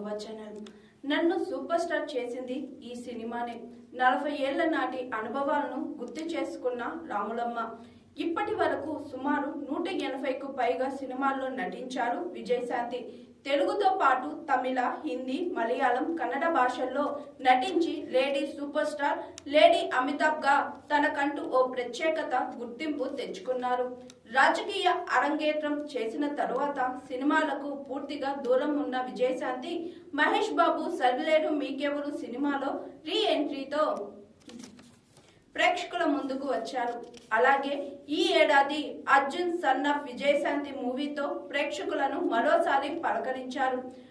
భగవచనం నన్ను super star చేసింది ఈ సినిమానే. నలభై ఏళ్ళ నాటి అనుభవాలను గుర్తు చేసుకున్న రాములమ్మ. ఇప్పటి వరకు సుమారు నూట ఎనభైకు పైగా సినిమాల్లో నటించారు విజయశాంతి. తెలుగుతో పాటు తమిళ హిందీ మలయాళం కన్నడ భాషల్లో నటించి లేడీ సూపర్ స్టార్ లేడీ అమితాబ్గా తనకంటూ ఓ ప్రత్యేకత గుర్తింపు తెచ్చుకున్నారు. రాజకీయ అరంగేట్రం చేసిన తరువాత సినిమాలకు పూర్తిగా దూరం ఉన్న విజయశాంతి మహేష్ బాబు సరిలేరు మీకెవరు సినిమాలో రీ ఎంట్రీతో ప్రేక్షకుల ముందుకు వచ్చారు. అలాగే ఈ ఏడాది అర్జున్ సన్ ఆఫ్ విజయశాంతి మూవీతో ప్రేక్షకులను మరోసారి పలకరించారు.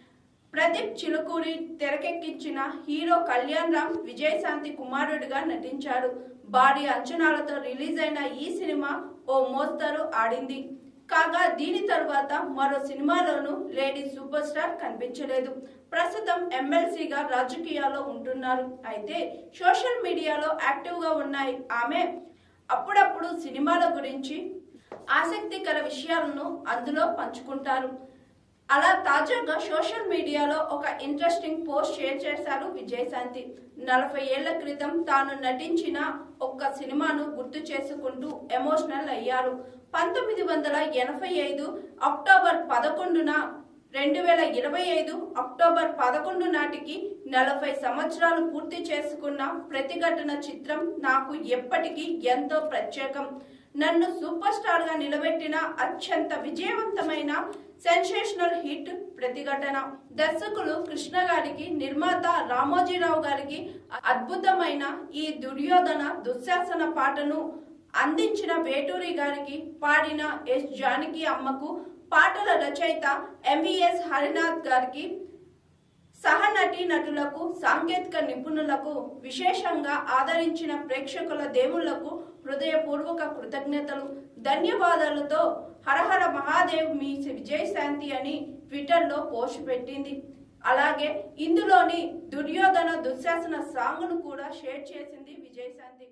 ప్రదీప్ చిలుకూరి తెరకెక్కించిన హీరో కళ్యాణ్ రామ్ విజయశాంతి కుమారుడిగా నటించాడు భారీ అంచనాలతో రిలీజ్ అయిన ఈ సినిమా ఓ మోస్తరు ఆడింది. కాగా దీని తరువాత మరో సినిమాలోనూ లేడీ సూపర్ స్టార్ కనిపించలేదు. ప్రస్తుతం ఎమ్మెల్సీగా రాజకీయాల్లో ఉంటున్నారు. అయితే సోషల్ మీడియా మీడియాలో యాక్టివ్గా ఉన్నాయి. ఆమె అప్పుడప్పుడు సినిమాల గురించి ఆసక్తికర విషయాలను అందులో పంచుకుంటారు. అలా తాజాగా సోషల్ మీడియాలో ఒక ఇంట్రెస్టింగ్ పోస్ట్ షేర్ చేశారు విజయశాంతి నలభై ఏళ్ళ క్రితం తాను నటించిన ఒక్క సినిమాను గుర్తు చేసుకుంటూ ఎమోషనల్ అయ్యారు. పంతొమ్మిది వందల ఎనభై ఐదు అక్టోబర్ పదకొండున రెండు వేల ఇరవై ఐదు అక్టోబర్ పదకొండు నాటికి నలభై సంవత్సరాలు పూర్తి చేసుకున్న ప్రతిఘటన చిత్రం నాకు ఎప్పటికీ ఎంతో ప్రత్యేకం. నన్ను సూపర్ స్టార్గా నిలబెట్టిన అత్యంత విజయవంతమైన సెన్సేషనల్ హిట్ ప్రతిఘటన. దర్శకులు కృష్ణ గారికి నిర్మాత రామోజీరావు గారికి అద్భుతమైన ఈ దుర్యోధన దుశ్శాసన పాటను అందించిన వేటూరి గారికి పాడిన ఎస్ జానకి అమ్మకు పాటల రచయిత ఎంవిఎస్ హరినాథ్ గారికి సహనటి నటులకు సాంకేతిక నిపుణులకు విశేషంగా ఆదరించిన ప్రేక్షకుల దేవుళ్ళకు హృదయపూర్వక కృతజ్ఞతలు. ధన్యవాదాలతో హరహర మహాదేవ్ మీ విజయశాంతి అని ట్విట్టర్లో పోస్ట్ పెట్టింది. అలాగే ఇందులోని దుర్యోధన దుశ్శాసన సాంగ్ను కూడా షేర్ చేసింది విజయశాంతి